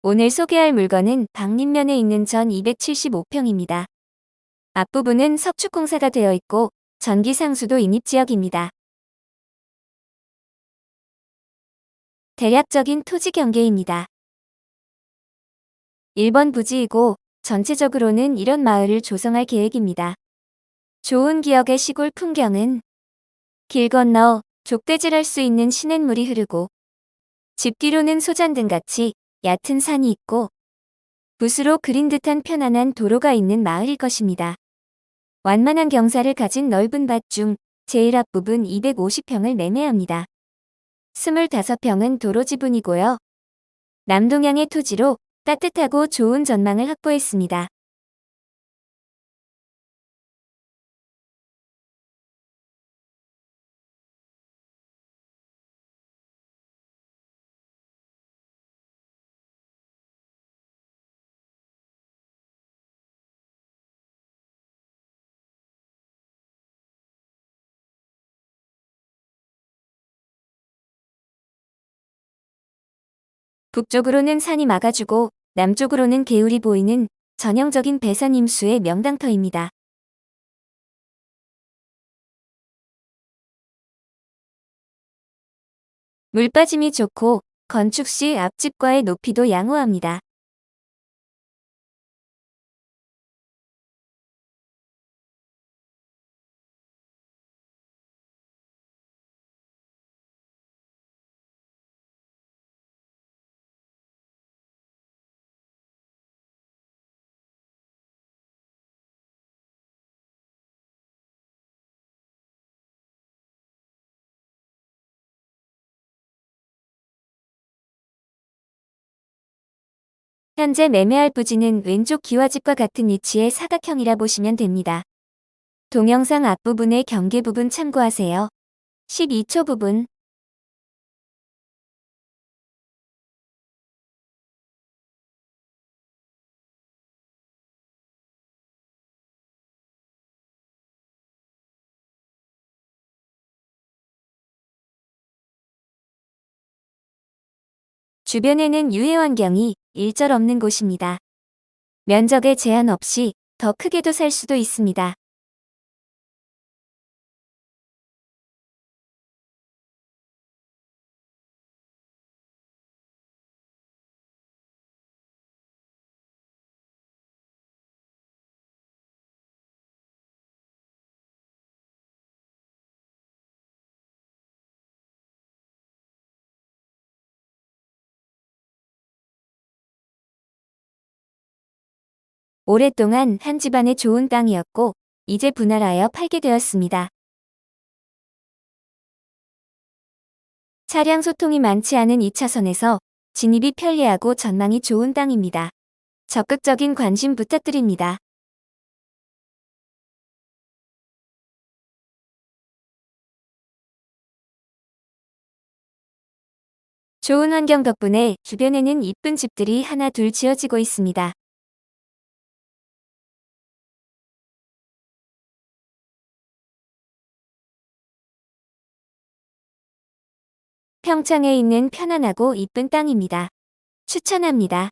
오늘 소개할 물건은 박림면에 있는 전 275평입니다. 앞부분은 석축공사가 되어 있고 전기 상수도 인입지역입니다. 대략적인 토지 경계입니다. 1번 부지이고 전체적으로는 이런 마을을 조성할 계획입니다. 좋은 기억의 시골 풍경은 길 건너 족대질할 수 있는 시냇물이 흐르고 집 뒤로는 소잔등같이 얕은 산이 있고 붓으로 그린 듯한 편안한 도로가 있는 마을일 것입니다. 완만한 경사를 가진 넓은 밭 중 제일 앞부분 250평을 매매합니다. 25평은 도로 지분이고요. 남동향의 토지로 따뜻하고 좋은 전망을 확보했습니다. 북쪽으로는 산이 막아주고 남쪽으로는 개울이 보이는 전형적인 배산 임수의 명당터입니다. 물빠짐이 좋고 건축 시 앞집과의 높이도 양호합니다. 현재 매매할 부지는 왼쪽 기와집과 같은 위치의 사각형이라 보시면 됩니다. 동영상 앞부분의 경계 부분 참고하세요. 12초 부분 주변에는 유해 환경이 일절 없는 곳입니다. 면적에 제한 없이 더 크게도 살 수도 있습니다. 오랫동안 한 집안의 좋은 땅이었고 이제 분할하여 팔게 되었습니다. 차량 소통이 많지 않은 2차선에서 진입이 편리하고 전망이 좋은 땅입니다. 적극적인 관심 부탁드립니다. 좋은 환경 덕분에 주변에는 이쁜 집들이 하나 둘 지어지고 있습니다. 평창에 있는 편안하고 이쁜 땅입니다. 추천합니다.